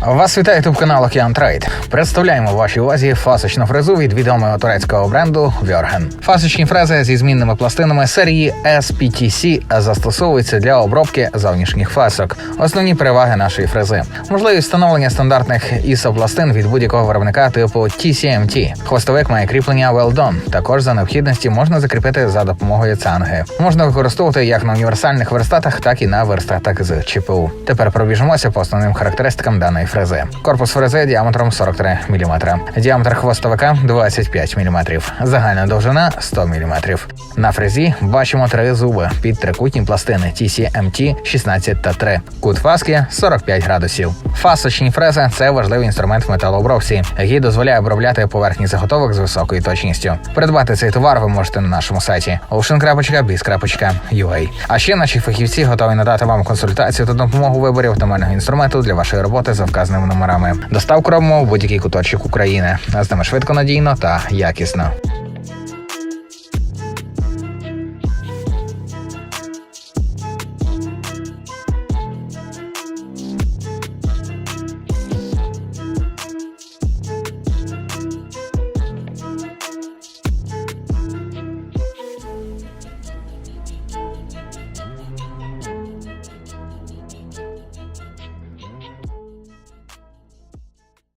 Вас вітає ютуб канал Океан Трейд. Представляємо вашій увазі фасочну фрезу від відомого турецького бренду Вьорген. Фасочні фрези зі змінними пластинами серії SPTC застосовуються для обробки зовнішніх фасок. Основні переваги нашої фрези: можливість встановлення стандартних ISO пластин від будь-якого виробника типу TCMT. Хвостовик має кріплення Well Done. Також за необхідності можна закріпити за допомогою цанги. Можна використовувати як на універсальних верстатах, так і на верстатах з ЧПУ. Тепер пробіжимося по основним характеристикам даної фрези. Корпус фрези діаметром 43 мм. Діаметр хвостовика 25 мм. Загальна довжина 100 мм. На фрезі бачимо три зуби під трикутні пластини TCMT 16 та 3. Кут фаски 45 градусів. Фасочні фрези це важливий інструмент в металообробці, який дозволяє обробляти поверхні заготовок з високою точністю. Придбати цей товар ви можете на нашому сайті ocean.biz.ua. А ще наші фахівці готові надати вам консультацію та допомогу у виборі інструменту для вашої роботи за вказаними номерами. Доставку робимо в будь-який куточок України. З нами швидко, надійно та якісно.